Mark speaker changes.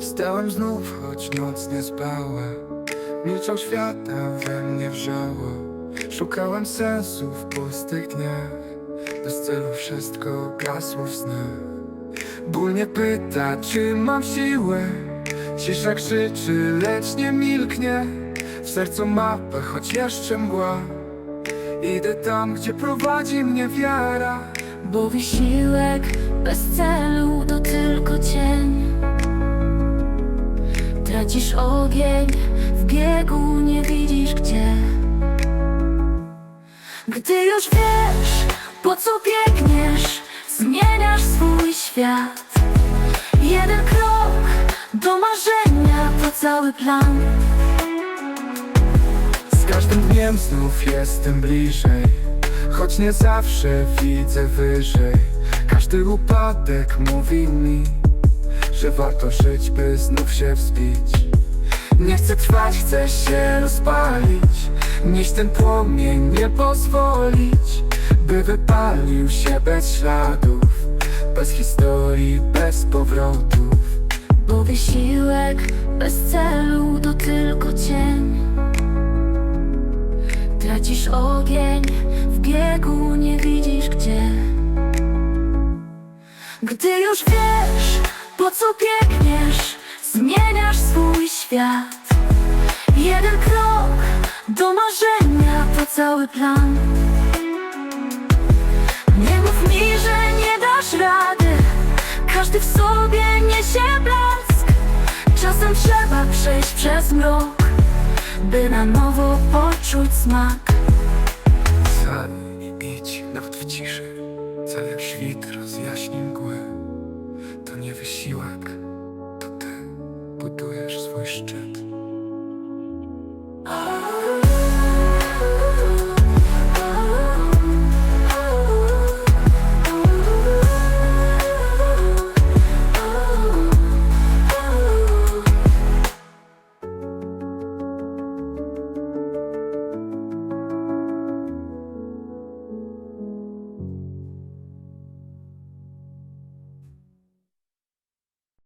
Speaker 1: Wstałem znów, choć noc nie spała. Milczał świata, we mnie wrzało. Szukałem sensu w pustych dniach. Bez celu wszystko gasło w snach. Ból nie pyta, czy mam siłę? Cisza krzyczy, lecz nie milknie. W sercu mapa, choć jeszcze mgła. Idę tam, gdzie prowadzi mnie wiara.
Speaker 2: Bo wysiłek bez celu to tylko biegu nie widzisz gdzie. Gdy już wiesz, po co biegniesz Zmieniasz swój świat. Jeden krok do marzenia to cały plan.
Speaker 1: Z każdym dniem znów jestem bliżej Choć nie zawsze widzę wyżej. Każdy upadek mówi mi Że warto żyć, by znów się wzbić chcę trwać, chcę się rozpalić Nieść ten płomień, nie pozwolić By wypalił się bez śladów Bez historii, bez powrotów.
Speaker 2: Bo wysiłek bez celu to tylko cień. Tracisz ogień, w biegu nie widzisz gdzie. Gdy już wiesz, po co biegniesz Zmieniasz swój świat Jeden krok do marzenia to cały plan. Nie mów mi, że nie dasz rady. Każdy w sobie niesie blask. Czasem trzeba przejść przez mrok By na nowo poczuć smak.
Speaker 1: Sal i idź nawet w ciszy. Cały świt rozjaśni mgłę To nie wysiłek To ty budujesz swój szczyt